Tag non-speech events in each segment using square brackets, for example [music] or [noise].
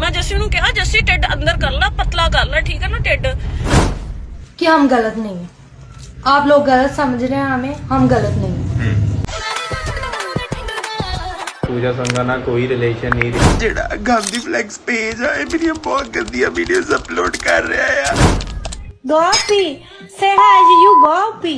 ਮੈਂ ਜੱਸੀ ਨੂੰ ਕਿਹਾ ਜੱਸੀ ਢਿੱਡ ਅੰਦਰ ਕਰ ਲੈ ਪਤਲਾ ਕਰ ਲੈ ਠੀਕ ਹੈ ਨਾ ਢਿੱਡ कि हम गलत नहीं है आप लोग गलत समझ रहे हैं हमें हम गलत नहीं है ਪੂਜਾ ਸੰਗਾ ਨਾਲ ਕੋਈ ਰਿਲੇਸ਼ਨ ਨਹੀਂ ਜਿਹੜਾ ਗਾਂਧੀ ਫਲੈਕਸ ਪੇਜ ਆ ਇਹ ਮੇਰੀਆਂ ਬਹੁਤ ਗੰਦੀਆਂ ਵੀਡੀਓਜ਼ ਅਪਲੋਡ ਕਰ ਰਿਹਾ ਆ Gopi, say hi to you, Gopi.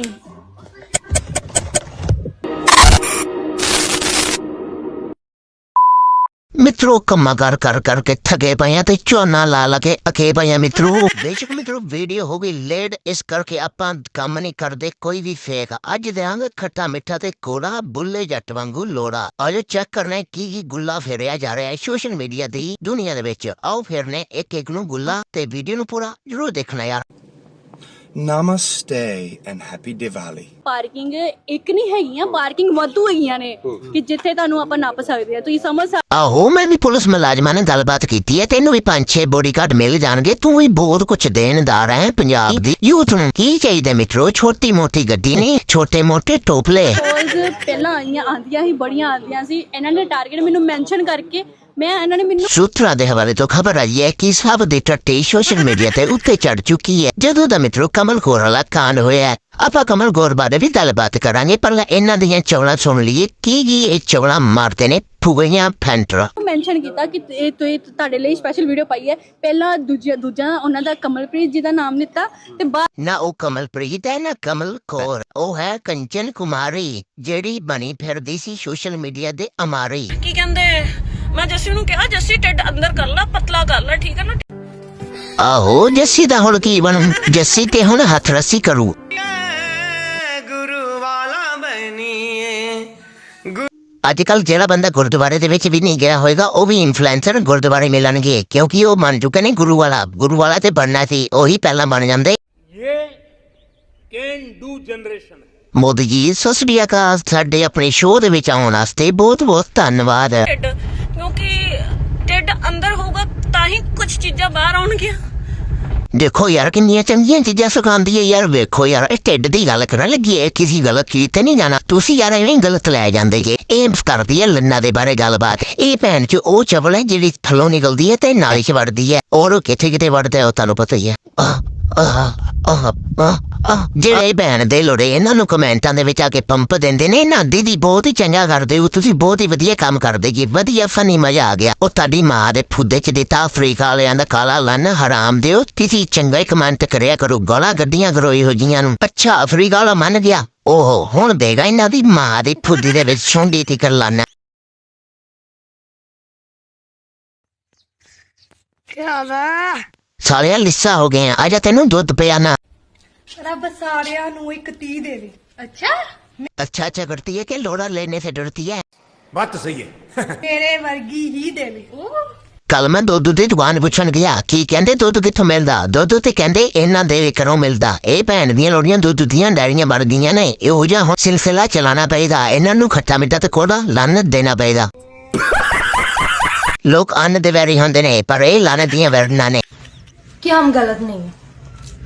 ਮਿੱਤਰੋ, ਕੰਮਾਂ ਕਰ ਕਰਕੇ ਥਕੇ ਪਏ ਆ ਤੇ ਝੋਨਾ ਲਾ ਲਾ ਕੇ ਅਕੇ ਪਏ ਆ ਮਿੱਤਰੋ। [laughs] ਬੇਸ਼ੱਕ ਮਿੱਤਰੋ ਵੀਡੀਓ ਹੋ ਗਈ ਲੇਟ ਇਸ ਕਰਕੇ ਆਪਾਂ ਕੰਮ ਨਹੀਂ ਕਰਦੇ, ਕੋਈ ਵੀ ਫੇਕ ਅੱਜ ਦੇਾਂਗੇ ਖੱਟਾ ਮਿੱਠਾ ਤੇ ਕੋੜਾ ਬੁੱਲੇ ਜੱਟ ਵਾਂਗੂ ਲੋੜਾ। ਆਜੋ ਚੈੱਕ ਕਰਨਾ ਕੀ ਕੀ ਗੁੱਲਾ ਫੇਰਿਆ ਜਾ ਰਿਹਾ ਹੈ ਸੋਸ਼ਲ ਮੀਡੀਆ ਦੀ ਦੁਨੀਆ ਦੇ ਵਿੱਚ। ਆਓ ਫੇਰਨੇ ਇੱਕ ਇੱਕ ਨੂੰ ਗੁੱਲਾ ਤੇ ਵੀਡੀਓ ਨੂੰ ਪੂਰਾ ਜਰੂਰ ਦੇਖਣਾ ਯਾਰ। ਨਮਸਤੇ ਐਂਡ ਹੈਪੀ ਦੀਵਾਲੀ ਪਾਰਕਿੰਗ ਇੱਕ ਨਹੀਂ ਹੈਗੀਆਂ ਪਾਰਕਿੰਗ ਵਾਧੂ ਹੈਗੀਆਂ ਨੇ ਕਿ ਜਿੱਥੇ ਤੁਹਾਨੂੰ ਆਪਾਂ ਨੱਪ ਸਕਦੇ ਆ ਤੁਸੀਂ ਸਮਝ ਸਕਦੇ ਆਹੋ ਮੈਂ ਵੀ ਪੁਲਿਸ ਮੁਲਾਜ਼ਮਾਂ ਨਾਲ ਗੱਲਬਾਤ ਕੀਤੀ ਹੈ ਤੈਨੂੰ ਵੀ ਪੰਜ ਛੇ ਬੋਡੀਗਾਰਡ ਮਿਲ ਜਾਣਗੇ ਤੂੰ ਵੀ ਬਹੁਤ ਕੁਝ ਦੇਣਦਾਰ ਹੈ ਪੰਜਾਬ ਦੀ ਯੂਥ ਨੂੰ। ਕੀ ਚਾਹੀਦਾ ਮਿੱਤਰੋ ਛੋਟੀ ਮੋਟੀ ਗੱਡੀ ਨਹੀਂ ਛੋਟੇ ਮੋਟੇ ਟੋਪਲੇ ਕੋਲਸ ਪਹਿਲਾਂ ਆਈਆਂ ਆਂਦੀਆਂ ਸੀ ਬੜੀਆਂ ਆਂਦੀਆਂ ਸੀ। ਇਹਨਾਂ ਨੇ ਟਾਰਗੇਟ ਮੈਨੂੰ ਮੈਂਸ਼ਨ ਕਰਕੇ ਮੈਂ ਇਹਨਾਂ ਨੇ ਮੈਨੂੰ ਸੂਤਰਾਂ ਦੇ ਹਵਾਲੇ ਤੋਂ ਖਬਰ ਆਈ ਹੈ ਕਿ ਸਭ ਦੀ ਟੱਟੀ ਸੋਸ਼ਲ ਮੀਡੀਆ ਤੇ ਉੱਤੇ ਚੜ ਚੁੱਕੀ ਹੈ। ਜਦੋਂ ਦਾ ਮਿੱਤਰੋ ਕਮਲ ਗੌਰ ਵਾਲਾ ਕਾਂਡ ਹੋਇਆ। ਆਪਾਂ ਕਮਲ ਗੌਰ ਬਾਰੇ ਵੀ ਗੱਲਬਾਤ ਕਰਾਂਗੇ ਪਰ ਇਹਨਾਂ ਦੀਆਂ ਚੌਲਾਂ ਸੁਣ ਲਈਏ। ਕੀ ਕੀ ਇਹ ਚੌਲਾਂ ਮਾਰਦੇ ਨੇ? ਫੁਗਈਆਂ ਫੈਂਟਰ। ਮੈਂਸ਼ਨ ਕੀਤਾ ਕਿ ਇਹ ਤੁਸੀਂ ਤੁਹਾਡੇ ਲਈ ਸਪੈਸ਼ਲ ਵੀਡੀਓ ਪਾਈ ਹੈ। ਪਹਿਲਾਂ ਦੂਜਾ ਦੂਜਾ ਉਹਨਾਂ ਦਾ ਕਮਲਪ੍ਰੀਤ ਜੀ ਦਾ ਨਾਮ ਲਿੱਤਾ ਤੇ ਬਾਅਦ ਨਾ ਉਹ ਕਮਲਪ੍ਰੀਤ ਹੈ ਨਾ ਕਮਲ ਕੌਰ। ਉਹ ਹੈ ਕੰਚਨ ਕੁਮਾਰੀ ਜਿਹੜੀ ਬਣੀ ਫਿਰਦੀ ਸੀ ਸੋਸ਼ਲ ਮੀਡੀਆ ਦੇ ਅਮਾਰੀ। ਕੀ ਕਹਿੰਦੇ? ਮੈਂ ਜੱਸੀ ਨੂੰ ਕਿਹਾ ਜੱਸੀ ਢਿੱਡ ਅੰਦਰ ਕਰ ਲੈ ਪਤਲਾ ਕਰ ਲੈ ਠੀਕ ਹੈ ਨਾ? ਆਹੋ ਜੱਸੀ ਦਾ ਹੁਣ ਕੀ ਬਣੂ? ਜੱਸੀ ਤੇ ਹੁਣ ਹੱਥ ਰੱਸੀ ਕਰੂ। ਗੁਰੂ ਵਾਲਾ ਬਣੀਏ ਅੱਜ ਕੱਲ ਜਿਹੜਾ ਬੰਦਾ ਗੁਰਦੁਆਰੇ ਦੇ ਵਿੱਚ ਵੀ ਨਹੀਂ ਗਿਆ ਹੋਏਗਾ ਉਹ ਵੀ ਇਨਫਲੂਐਂਸਰ ਗੁਰਦੁਆਰੇ ਮਿਲਣਗੇ ਕਿਉਂਕਿ ਉਹ ਮੰਨ ਚੁੱਕੇ ਨੇ ਗੁਰੂ ਵਾਲਾ। ਗੁਰੂ ਵਾਲਾ ਤੇ ਬਣਨਾ ਸੀ ਉਹੀ ਪਹਿਲਾਂ ਬਣ ਜਾਂਦੇ। ਮੋਦੀ ਜੀ ਸਤਿ ਸ੍ਰੀ ਅਕਾਲ। ਸਾਡੇ ਆਪਣੇ ਸ਼ੋਅ ਦੇ ਵਿੱਚ ਆਉਣ ਵਾਸਤੇ ਬਹੁਤ ਬਹੁਤ ਧੰਨਵਾਦ। ਢਿੱਡ ਕਿਉਂਕਿ ਢਿੱਡ ਅੰਦਰ ਹੋਊਗਾ ਤਾਂ ਹੀ ਕੁਝ ਚੀਜ਼ਾਂ ਬਾਹਰ ਆਉਣਗੀਆਂ। ਦੇਖੋ ਯਾਰ, ਕਿੰਨੀਆਂ ਚੰਗੀਆਂ ਚੀਜ਼ਾਂ ਸਿਖਾਉਂਦੀ ਹੈ ਯਾਰ। ਵੇਖੋ ਯਾਰ, ਇਹ ਢਿੱਡ ਦੀ ਗੱਲ ਕਰਨ ਲੱਗੀ ਹੈ, ਕਿਸੇ ਗਲਤ ਚੀਜ਼ ਤੇ ਨਹੀਂ ਜਾਣਾ। ਤੁਸੀਂ ਯਾਰ ਐਵੇਂ ਗਲਤ ਲੈ ਜਾਂਦੇ ਜੇ। ਇਹ ਕਰਦੀ ਹੈ ਲੰਨਾ ਦੇ ਬਾਰੇ ਗੱਲਬਾਤ। ਇਹ ਭੈਣ ਚ ਉਹ ਚਵਲ ਹੈ ਜਿਹੜੀ ਥੱਲੋਂ ਨਿਕਲਦੀ ਹੈ ਤੇ ਨਾਲੀ ਚ ਵੜਦੀ ਹੈ। ਔਰ ਉਹ ਕਿੱਥੇ ਕਿਤੇ ਵੜਦਾ ਹੈ ਉਹ ਤੁਹਾਨੂੰ ਪਤਾ ਹੀ ਹੈ। ਜਿਹੜੇ ਭੈਣ ਦੇ ਲੋੜੇ, ਇਹਨਾਂ ਨੂੰ ਕਮੈਂਟਾਂ ਦੇ ਵਿੱਚ ਆ ਕੇ ਪੰਪ ਦਿੰਦੇ ਨੇ ਨਾ ਦੀਦੀ ਬਹੁਤ ਹੀ ਚੰਗਾ ਕਰਦੇ ਹੋ, ਤੁਸੀਂ ਬਹੁਤ ਹੀ ਵਧੀਆ ਕੰਮ ਕਰਦੇ ਜੀ, ਵਧੀਆ ਫਨੀ ਮਜ਼ਾ ਆ ਗਿਆ। ਉਹ ਤੁਹਾਡੀ ਮਾਂ ਦੇ ਫੁੱਦੇ ਚ ਦਿੱਤਾ, ਅਫਰੀਕਾ ਵਾਲਿਆਂ ਦਾ ਕਾਲਾ ਲੰਨ ਹਰਾਮ ਦਿਓ, ਤੁਸੀਂ ਚੰਗਾ ਹੀ ਕਮੈਂਟ ਕਰਿਆ ਕਰੋ, ਗਾਲਾਂ ਗੱਡੀਆਂ ਕਰੋ ਇਹੋ ਜੀਆਂ ਨੂੰ। ਅੱਛਾ, ਅਫਰੀਕਾ ਵਾਲਾ ਮੰਨ ਗਿਆ? ਓਹੋ, ਹੁਣ ਦੇਗਾ ਇਹਨਾਂ ਦੀ ਮਾਂ ਦੀ ਫੁੱਦੀ ਦੇ ਵਿੱਚ ਸੁੰਡੀ ਤੇ ਕਰ ਲਾਨਾ ਸਾਲਿਆ ਲਿੱਸਾ ਹੋ ਗਏ ਆ ਆਜਾ ਤੈਨੂੰ ਦੁੱਧ ਪਿਆਣਾ ਰੱਬ ਸਾਰਿਆਂ ਨੂੰ ਇੱਕ 30 ਦੇਵੇ अच्छा अच्छा करती है कि लोड़ा लेने से डरती है ਤੇਰੇ ਵਰਗੀ ਹੀ ਦੇਵੇ ਕੱਲ ਮੈਂ ਦੁੱਧ ਦੀ ਦੁਕਾਨ ਪੁੱਛਣ ਗਿਆ ਕੀ ਕਹਿੰਦੇ ਦੁੱਧ ਕਿੱਥੋਂ ਮਿਲਦਾ ਦੁੱਧ ਤੇ ਕਹਿੰਦੇ ਇਹਨਾਂ ਦੇ ਘਰੋਂ ਮਿਲਦਾ ਇਹ ਭੈਣ ਦੀਆਂ ਲੋੜੀਆਂ ਦੁੱਧ ਦੀਆਂ ਡੈਰੀਆਂ ਬਣਦੀਆਂ ਨੇ ਇਹੋ ਜਿਹਾ ਹੁਣ ਸਿਲਸਿਲਾ ਚਲਾਣਾ ਪਏਗਾ ਇਹਨਾਂ ਨੂੰ ਖੱਟਾ ਮਿੱਠਾ ਤੇ ਕੋੜਾ ਲਾਨਤ ਦੇਣਾ ਪਏਗਾ [laughs] ਲੋਕ ਅੰਨ ਦੇ ਵੈਰੀ ਹੁੰਦੇ ਨੇ ਪਰ ਇਹ ਲਾਨਤ ਦੀਆਂ ਵਰਨਾ ਨੇ कि हम गलत नहीं है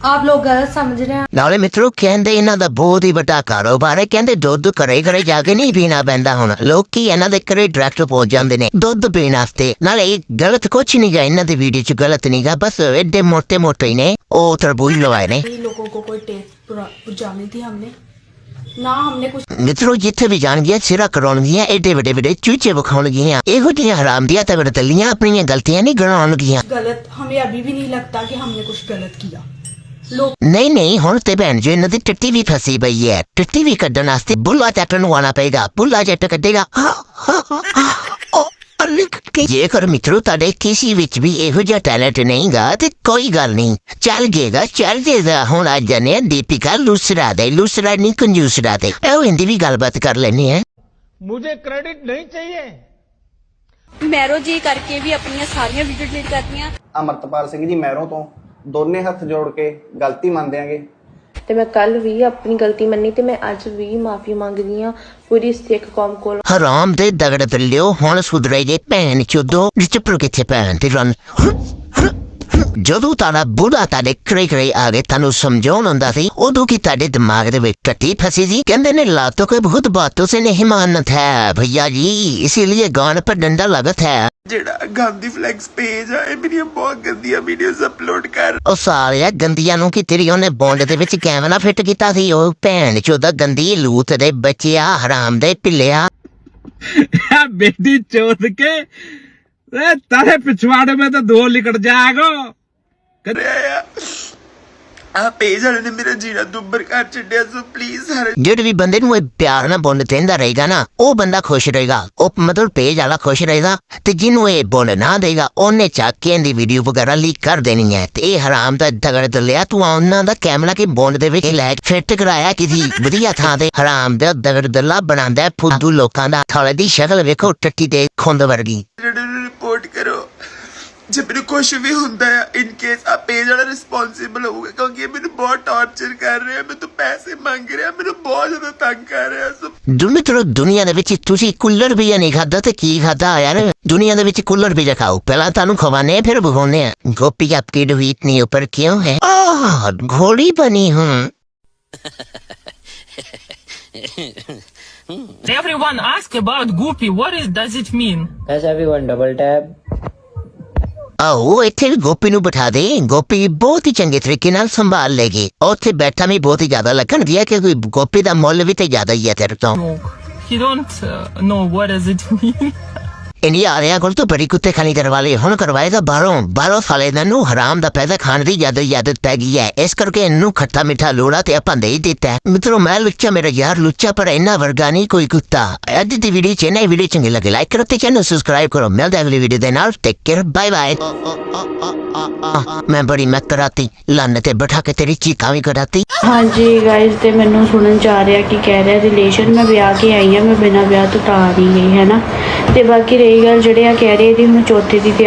आप लोग गलत समझ रहे हैं ਨਾਲੇ ਮਿੱਤਰੋ ਕਹਿੰਦੇ ਇਹਨਾਂ ਦਾ ਬਹੁਤ ਹੀ ਵੱਡਾ ਕਾਰੋਬਾਰ ਹੈ ਕਹਿੰਦੇ ਦੁੱਧ ਘਰੇ ਘਰੇ ਜਾ ਕੇ ਨਹੀਂ ਪੀਣਾ ਪੈਂਦਾ ਹੁਣ ਲੋਕੀ ਇਹਨਾਂ ਦੇ ਘਰੇ ਡਾਇਰੈਕਟ ਪਹੁੰਚ ਜਾਂਦੇ ਨੇ ਦੁੱਧ ਪੀਣ ਵਾਸਤੇ ਨਾਲੇ ਇਹ ਗਲਤ ਕੁਛ ਨਹੀਂ ਗਾ ਇਹਨਾਂ ਦੀ ਵੀਡੀਓ ਚ ਗਲਤ ਨਹੀਂ ਗਾ ਬਸ ਐਡੇ ਮੋਟੇ ਮੋਟੇ ਹੀ ਨੇ ਉਹ ਤਰਬੂਜ ਲਵਾਏ ਨੇ लोगों को कोई टेस्ट पहुंचानी थी हमने ना हमने कुछ ਮਿੱਤਰੋ ਜਿੱਥੇ ਵੀ ਜਾਣਗੀਆਂ ਸਿਰਾ ਕਰਾਉਣਗੀਆਂ ਐਡੇ ਵੱਡੇ ਵੱਡੇ ਚੂਚੇ ਵਿਖਾਉਣਗੀਆਂ ਇਹੋ ਜਿਹੀਆਂ ਹਰਾਮ ਦੀਆਂ ਤਗੜ ਤਲੀਆਂ ਆਪਣੀਆਂ ਗਲਤੀਆਂ ਨਹੀਂ ਗਣਾਉਣਗੀਆਂ गलत हमें अभी भी नहीं लगता कि हमने कुछ गलत किया लोग ਨਹੀਂ ਨਹੀਂ ਹੁਣ ਤੇ ਭੈਣ ਜੀ ਇਹਨਾਂ ਦੀ ਟੱਟੀ ਵੀ ਫਸੀ ਪਈ ਹੈ ਟੱਟੀ ਵੀ ਕੱਢਣ ਵਾਸਤੇ ਬੁੱਲਾ ਚੱਟ ਨੂੰ ਆਣਾ ਪਏਗਾ ਬੁੱਲਾ ਚੱਟ ਕੱਢੇਗਾ ਉਹ ਅਰੇ ਕਿ ਜੇਕਰ ਮਿੱਤਰੋ ਤੁਹਾਡੇ ਕਿਸੇ ਵਿੱਚ ਵੀ ਇਹੋ ਜਿਹਾ ਟੈਲੈਂਟ ਨਹੀਂਗਾ ਤੇ ਕੋਈ ਗੱਲ ਨਹੀਂ। ਚੱਲ ਜੇਗਾ ਚੱਲ ਜੇਗਾ। ਹੁਣ ਆਂ ਦੀਪਿਕਾ ਲੂਸਰਾ ਦੇ ਲੂਸਰਾ ਨਹੀਂ ਕੰਜੂਸਰਾ ਦੇ। ਇਹ ਹਿੰਦੀ ਵੀ ਗੱਲਬਾਤ ਕਰ ਲੈਣੀ ਹੈ। ਮੈਰੋ ਜੀ ਕਰਕੇ ਵੀ ਆਪਣੀਆਂ ਸਾਰੀਆਂ ਵੀਡੀਓ ਡਿਲੀਟ ਕਰਤੀਆਂ ਅਮਰਤਪਾਲ ਸਿੰਘ ਜੀ ਮੈਰੋਂ ਤੋਂ। ਦੋਨੇ ਹੱਥ ਜੋੜ ਕੇ ਗਲਤੀ ਮੰਨਦੇ ਆਂਗੇ। ਤੇ ਮੈਂ ਕੱਲ ਵੀ ਆਪਣੀ ਗਲਤੀ ਮੰਨੀ ਤੇ ਮੈਂ ਅੱਜ ਵੀ ਮਾਫੀ ਮੰਗਦੀ ਆ ਪੂਰੀ ਸਿੱਖ ਕੌਮ ਕੋਲ। ਹਰਾਮ ਦੇ ਦਗੜ ਬਿੱਲਿਓ ਹੁਣ ਸੁਧਰੇ ਜੇ ਭੈਣ ਚੋਦੋ ਜਿੱਪਰ ਕਿੱਥੇ ਭੈਣ ਤੇ ਰਨ ਜਦੋਂ ਤੁਹਾਡਾ ਬੁੱਢਾ ਤੁਹਾਡੇ ਕਰੇ ਕਰੇ ਆ ਕੇ ਤੁਹਾਨੂੰ ਸਮਝਾਉਣ ਹੁੰਦਾ ਸੀ ਉਦੋਂ ਕੀ ਤੁਹਾਡੇ ਦਿਮਾਗ ਦੇ ਵਿੱਚ ਟੱਟੀ ਫਸੀ ਸੀ? ਕਹਿੰਦੇ ਨੇ ਲਾਤੋ ਕੋਈ ਬਹੁਤ ਬਾਤੋਂ ਸੇ ਨਹੀਂ ਮਾਨਤ ਹੈ ਭਈਆ ਜੀ ਇਸੇ ਲਈ ਗਾਨ ਪਰ ਡੰਡਾ ਲਗਤ ਹੈ। ਜਿਹੜਾ ਗਾਂਧੀ ਫਲੈਕਸ ਪੇਜ ਆ ਇਹ ਮੇਰੀਆਂ ਬਹੁਤ ਗੰਦੀਆਂ ਵੀਡੀਓਜ਼ ਅਪਲੋਡ ਕਰ ਉਹ ਸਾਲਿਆ ਗੰਦੀਆਂ ਨੂੰ ਕੀ ਤੇਰੀ ਉਹਨੇ ਬੌਂਡ ਦੇ ਵਿੱਚ ਕੈਮਰਾ ਫਿੱਟ ਕੀਤਾ ਸੀ? ਉਹ ਭੈਣ ਚੋਦਾ ਗੰਦੀ ਲੂਤ ਦੇ ਬੱਚਿਆ ਹਰਾਮ ਦੇ ਪਿੱਲਿਆ। [laughs] ਬੇਦੀ ਚੋਦ ਕੇ ए, तारे पिछवाड़े में तो दो लिकट जाएगा ਰਿਹਾ ਆ ਆ ਪੇਜ ਵਾਲੇ ਨੇ ਮੇਰਾ ਜੀਣਾ ਦੁੱਬਰ ਕਰ ਛੱਡਿਆ ਸੋ ਪਲੀਜ਼ ਹਰ ਜਿਹੜੇ ਵੀ ਬੰਦੇ ਨੂੰ ਇਹ ਪਿਆਰ ਨਾਲ ਬੌਂਡ ਦਿੰਦਾ ਰਹੇਗਾ ਨਾ ਉਹ ਬੰਦਾ ਖੁਸ਼ ਰਹੇਗਾ ਉਹ ਮਤਲਬ ਪੇਜ ਵਾਲਾ ਖੁਸ਼ ਰਹੇਗਾ ਤੇ ਜਿਹਨੂੰ ਇਹ ਬੌਂਡ ਨਾ ਦੇਗਾ ਉਹਨੇ ਚੱਕ ਕੇ ਇਹਦੀ ਵੀਡੀਓ ਵਗੈਰਾ ਲੀਕ ਕਰ ਦੇਣੀ ਹੈ ਤੇ ਇਹ ਹਰਾਮ ਦਾ ਦਗੜ ਦਲਿਆ ਤੂੰ ਉਹਨਾਂ ਦਾ ਕੈਮਰਾ ਕੇ ਬੌਂਡ ਦੇ ਵਿੱਚ ਲੈ ਕੇ ਫਿੱਟ ਕਰਾਇਆ ਕਿਸੇ ਵਧੀਆ ਥਾਂ ਤੇ ਹਰਾਮ ਦਾ ਦਗੜ ਦਲਾ ਬਣਾਉਂਦਾ ਹੈ ਫੁੱਦੂ ਲੋਕਾਂ ਦਾ ਥਾਲੇ ਦੀ ਸ਼ਕਲ ਵੇਖੋ ਟੱਟੀ ਦੇ ਖੁੰਦ ਵਰਗੀ ਜਿਹੜੇ ਨੂੰ ਰਿਪੋਰਟ ਕਰੋ ਜੇ ਮੈਨੂੰ ਕੁਝ ਵੀ ਹੁੰਦਾ ਹੈ ਇਨ ਕੇਸ ਆ ਪੇਜ ਵਾਲਾ ਰਿਸਪੌਂਸਿਬਲ ਹੋਊਗਾ ਕਿਉਂਕਿ ਇਹ ਮੈਨੂੰ ਬਹੁਤ ਟੌਰਚਰ ਕਰ ਰਿਹਾ ਮੈਨੂੰ ਪੈਸੇ ਮੰਗ ਰਿਹਾ ਮੈਨੂੰ ਬਹੁਤ ਜ਼ਿਆਦਾ ਤੰਗ ਕਰ ਰਿਹਾ ਸੋ ਮਿੱਤਰੋ ਦੁਨੀਆ ਦੇ ਵਿੱਚ ਤੁਸੀਂ ਕੁੱਲਰ ਵੀ ਨਹੀਂ ਖਾਦਾ ਤੇ ਕੀ ਖਾਦਾ ਯਾਰ ਦੁਨੀਆ ਦੇ ਵਿੱਚ ਕੁੱਲਰ ਵੀ ਖਾਓ ਪਹਿਲਾਂ ਤੁਹਾਨੂੰ ਖਵਾਨੇ ਫਿਰ ਭਗਾਉਨੇ ਆ ਗੋਪੀ ਆਪਕੀ ਡਵੀਤ ਨਹੀਂ ਉੱਪਰ ਕਿਉਂ ਹੈ ਆਹ ਘੋੜੀ ਬਣੀ ਹੂੰ Everyone ask about Goopy. What is does it mean? Does everyone double tap? ਆਓ ਇੱਥੇ ਵੀ ਗੋਪੀ ਨੂੰ ਬਿਠਾ ਦੇ। ਗੋਪੀ ਬਹੁਤ ਹੀ ਚੰਗੇ ਤਰੀਕੇ ਨਾਲ ਸੰਭਾਲ ਲੇਗੀ। ਉੱਥੇ ਬੈਠਾ ਵੀ ਬਹੁਤ ਹੀ ਜ਼ਿਆਦਾ ਲੱਗਣ ਗਿਆ ਕਿ ਕੋਈ ਗੋਪੀ ਦਾ ਮੁੱਲ ਵੀ ਤੇ ਜ਼ਿਆਦਾ ਹੀ ਹੈ ਤੇਰੇ ਤੋਂ। He don't uh, know what does it mean. India ਆਰਿਆ ਕੋਲ ਤੋਂ ਬੜੀ ਕੁੱਤੇ ਖਾਣੀ ਕਰਵਾਲੇ ਹੁਣ ਕਰਵਾਏਗਾ ਬਾਹਰੋਂ ਬਾਹਰੋਂ ਸਾਲੇ ਦਾ ਨੂੰ ਹਰਾਮ ਦਾ ਪੈਦਾ ਖਾਣ ਦੀ ਜ਼ਿਆਦਾ ਹੀ ਪੈ ਗਈ ਹੈ ਇਸ ਕਰਕੇ ਇਹਨੂੰ ਖੱਟਾ ਮਿੱਠਾ ਲੋੜਾ ਤੇ ਆਪਾਂ ਦੇ ਦਿੱਤਾ ਮਿੱਤਰੋ, ਮੈਂ ਲੁੱਚਾ ਮੇਰਾ ਯਾਰ ਲੁੱਚਾ, ਪਰ ਇੰਨਾ ਵਰਗਾ ਨਹੀਂ ਕੋਈ ਕੁੱਤਾ। ਅੱਜ ਦੀ ਵੀਡੀਓ ਚ ਨਾ ਵੀਡੀਓ ਚੰਗੀ ਲੱਗੇ ਲਾਈਕ ਕਰੋ ਤੇ ਚੈਨਲ ਸਬਸਕ੍ਰਾਈਬ ਕਰੋ। ਮਿਲਦੇ ਅਗਲੀ ਵੀਡੀਓ ਦੇ ਨਾਲ ਟੇਕ ਕੇਅਰ ਬਾਏ ਬਾਏ ਮੈਂ ਬੜੀ ਮੈਂ ਕਰਾਤੀ, ਲੰਨ ਤੇ ਬਿਠਾ ਕੇ ਤੇਰੀ ਚੀਕਾਂ ਵੀ ਕਰਾਤੀ। ਹਾਂਜੀ ਗਾਇਜ਼ ਤੇ ਮੈਨੂੰ ਸੁਣਨ ਚ ਆ ਰਿਹਾ ਕਿ ਕਹਿ ਰਿਹਾ ਰਿਲੇਸ਼ਨ ਮੈਂ ਵਿਆਹ ਕੇ ਆਈ ਆ, ਮੈਂ ਬਿਨਾਂ ਵਿਆਹ ਤੋਂ ਤਾਂ ਨਹੀਂ ਗਈ, ਹੈ ਨਾ? ਤੇ ਬਾਕੀ ਰਹੀ ਗੱਲ ਜਿਹੜੇ ਆ ਕਹਿ ਰਹੇ ਇਹਦੀ ਹੁਣ ਚੌਥੇ ਦੀ ਤਿਆਰੀ